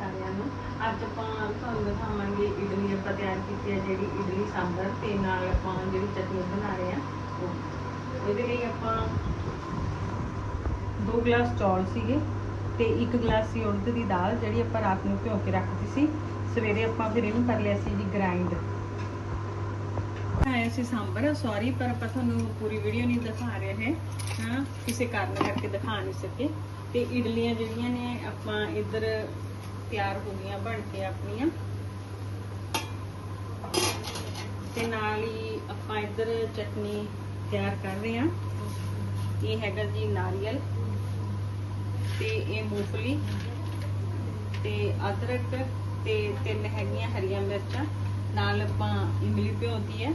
ਸਾਰਿਆਂ ਨੂੰ। ਅੱਜ ਆਪਾਂ ਤੁਹਾਨੂੰ ਦਿਖਾਵਾਂਗੇ ਇਡਲੀ ਆਪਾਂ ਤਿਆਰ ਕੀਤੀ ਹੈ, ਜਿਹੜੀ ਇਡਲੀ ਸਾਂਬਰ ਤੇ ਨਾਲ ਆਪਾਂ ਜਿਹੜੀ ਚਟਨੀ ਬਣਾ ਰਹੇ ਆ ਉਹ। ਲਈ ਆਪਾਂ ਦੋ ਗਲਾਸ ਚੌਲ ਸੀਗੇ ਤੇ ਇੱਕ ਗਲਾਸ ਸੀ ਉੜਦ ਦੀ ਦਾਲ, ਜਿਹੜੀ ਆਪਾਂ ਰਾਤ ਨੂੰ ਭਿਓ ਕੇ ਰੱਖਤੀ ਸੀ। ਸਵੇਰੇ ਆਪਾਂ ਫਿਰ ਇਹਨੂੰ ਕਰ ਲਿਆ ਸੀ ਜੀ ਗ੍ਰਾਈਂਡ ਆਇਆ ਸੀ ਸਾਂਬਰ ਸੌਰੀ ਪਰ ਆਪਾਂ ਤੁਹਾਨੂੰ ਪੂਰੀ ਵੀਡੀਓ ਨਹੀਂ ਦਿਖਾ ਰਹੇ ਹੈ। ਹਾਂ, ਕਿਸੇ ਕਾਰਨ ਕਰਕੇ ਦਿਖਾ ਨਹੀਂ ਸਕੇ। ਤੇ ਇਡਲੀਆਂ ਜਿਹੜੀਆਂ ਨੇ, ਆਪਾਂ ਇੱਧਰ ਤਿਆਰ ਹੋ ਗਈਆਂ, ਬਣ ਕੇ ਆਪਣੀਆਂ। ਤੇ ਨਾਲ ਹੀ ਆਪਾਂ ਇੱਧਰ ਚਟਨੀ ਤਿਆਰ ਕਰ ਰਹੇ ਹਾਂ। ਇਹ ਹੈਗਾ ਜੀ ਨਾਰੀਅਲ ਤੇ ਇਹ ਮੂੰਗਫਲੀ ਤੇ ਅਦਰਕ ਤੇ ਤਿੰਨ ਹੈਗੀਆਂ ਹਰੀਆਂ ਮਿਰਚਾਂ। ਨਾਲ ਆਪਾਂ ਇਮਲੀ ਭਿਉਂਦੀ ਹੈ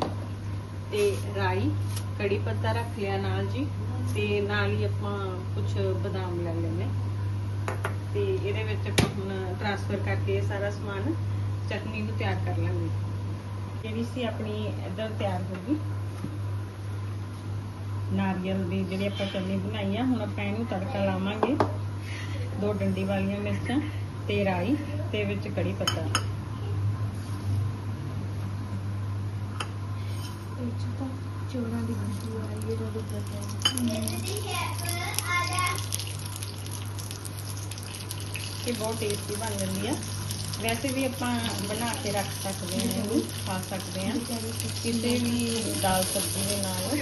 ਤੇ ਰਾਈ, ਕੜੀ ਪੱਤਾ ਰੱਖ ਲਿਆ ਨਾਲ ਜੀ ਤੇ ਨਾਲ ਹੀ ਆਪਾਂ ਕੁਝ ਬਦਾਮ ਲੈ ਲੈਣੇ ਤੇ ਇਹਦੇ ਵਿੱਚ ਆਪਾਂ ਹੁਣ ਟ੍ਰਾਂਸਫਰ ਕਰਕੇ ਇਹ ਸਾਰਾ ਸਮਾਨ ਚਟਨੀ ਨੂੰ ਤਿਆਰ ਕਰ ਲਾਂਗੇ। ਜਿਹੜੀ ਸੀ ਆਪਣੀ ਇੱਧਰ ਤਿਆਰ ਹੋ ਗਈ। ਨਾਰੀਅਲ ਦੀ ਜਿਹੜੀ ਆਪਾਂ ਚਟਨੀ ਬਣਾਈ ਆ, ਹੁਣ ਆਪਾਂ ਇਹਨੂੰ ਤੜਕਾ ਲਾਵਾਂਗੇ। ਦੋ ਡੰਡੀ ਵਾਲੀਆਂ ਮਿਰਚਾਂ, ਤੇ ਰਾਈ, ਤੇ ਵਿੱਚ ਕੜੀ ਪੱਤਾ। ਚੋਰਾਂ ਦੀ ਬੁੱਧੀ ਆ, ਇਹ ਰੋਡ ਇਹ ਬਹੁਤ ਟੇਸਟੀ ਬਣ ਜਾਂਦੀ ਆ। ਵੈਸੇ ਵੀ ਆਪਾਂ ਬਣਾ ਕੇ ਰੱਖ ਸਕਦੇ ਹਾਂ ਇਹਨੂੰ, ਖਾ ਸਕਦੇ ਹਾਂ। ਕਿਸੇ ਵੀ ਦਾਲ ਸਬਜ਼ੀ ਦੇ ਨਾਲ।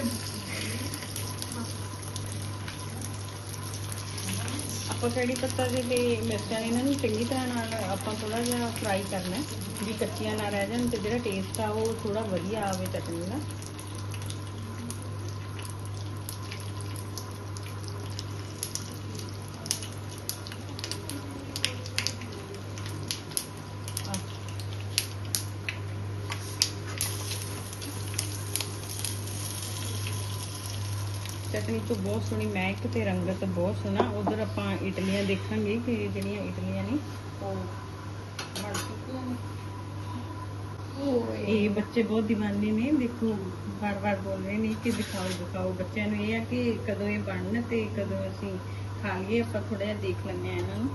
ਆਪਾਂ ਕੜੀ ਪੱਤਾ ਦੇ ਤੇ ਮਿਰਚਾਂ ਨੇ ਇਹਨਾਂ ਨੂੰ ਚੰਗੀ ਤਰ੍ਹਾਂ ਨਾਲ ਆਪਾਂ ਥੋੜਾ ਜਿਹਾ ਫਰਾਈ ਕਰਨਾ ਵੀ ਕੱਚੀਆਂ ਨਾ ਰਹਿ ਜਾਣ ਤੇ ਜਿਹੜਾ ਟੇਸਟ ਆ ਉਹ ਥੋੜਾ ਵਧੀਆ ਆਵੇ ਚਟਨੀ ਦਾ ਚਟਨੀ ਤੋਂ ਬਹੁਤ ਸੋਹਣੀ ਮਹਿਕ ਤੇ ਰੰਗਤ ਬਹੁਤ ਸੋਹਣਾ ਉਧਰ ਆਪਾਂ ਇਡਲੀਆਂ ਦੇਖਾਂਗੇ ਕਿ ਜਿਹੜੀਆਂ ਇਡਲੀਆਂ ਨੇ ਉਹ ਬਣ ਚੁੱਕੀਆਂ ਨੇ। ਇਹ ਬੱਚੇ ਬਹੁਤ دیਵਾਨੇ ਨੇ ਦੇਖੋ ਵਾਰ-ਵਾਰ ਬੋਲ ਰਹੇ ਨੇ ਕਿ ਦਿਖਾਓ ਦਿਖਾਓ। ਬੱਚਿਆਂ ਨੂੰ ਇਹ ਆ ਕਿ ਕਦੋਂ ਇਹ ਬਣਨ ਤੇ ਕਦੋਂ ਅਸੀਂ ਖਾ ਲਈਏ ਆਪਾਂ ਥੋੜਾ ਜਿਹਾ ਦੇਖ ਲੈਂਦੇ ਆ ਇਹਨਾਂ ਨੂੰ।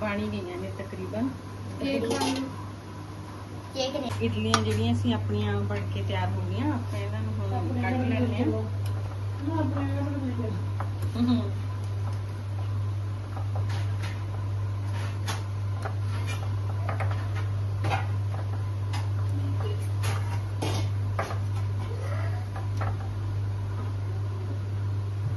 ਬਾਣੀ ਗਈਆਂ ਨੇ ਤਕਰੀਬਨ। ਕੇਕ ਕੇਕ ਨੇ। ਇਡਲੀਆਂ ਜਿਹੜੀਆਂ ਸੀ ਆਪਣੀਆਂ ਬਣ ਕੇ ਤਿਆਰ ਹੋ ਗਈਆਂ ਆਪਾਂ ਇਹਨਾਂ ਨੂੰ ਹੁਣ ਕੱਢ ਆ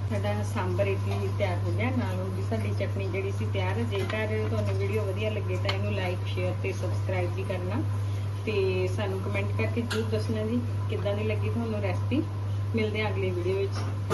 ਸਾਡਾ ਸਾਂਬਰ ਇਡਲੀ ਤਿਆਰ ਹੋ ਗਿਆ ਨਾਲ ਉਹ ਵੀ ਸਾਡੀ ਚਟਨੀ ਜਿਹੜੀ ਸੀ ਤਿਆਰ ਜੇਕਰ ਤੁਹਾਨੂੰ ਵੀਡੀਓ ਵਧੀਆ ਲੱਗੇ ਤਾਂ ਇਹਨੂੰ ਲਾਈਕ ਸ਼ੇਅਰ ਤੇ ਸਬਸਕ੍ਰਾਈਬ ਵੀ ਕਰਨਾ। ਤੇ ਸਾਨੂੰ ਕਮੈਂਟ ਕਰਕੇ ਜ਼ਰੂਰ ਦੱਸਣਾ ਜੀ, ਕਿੱਦਾਂ ਦੀ ਲੱਗੀ ਤੁਹਾਨੂੰ ਰੈਸਪੀ ਮਿਲਦੇ ਹਾਂ ਅਗਲੀ ਵੀਡੀਓ ਵਿੱਚ।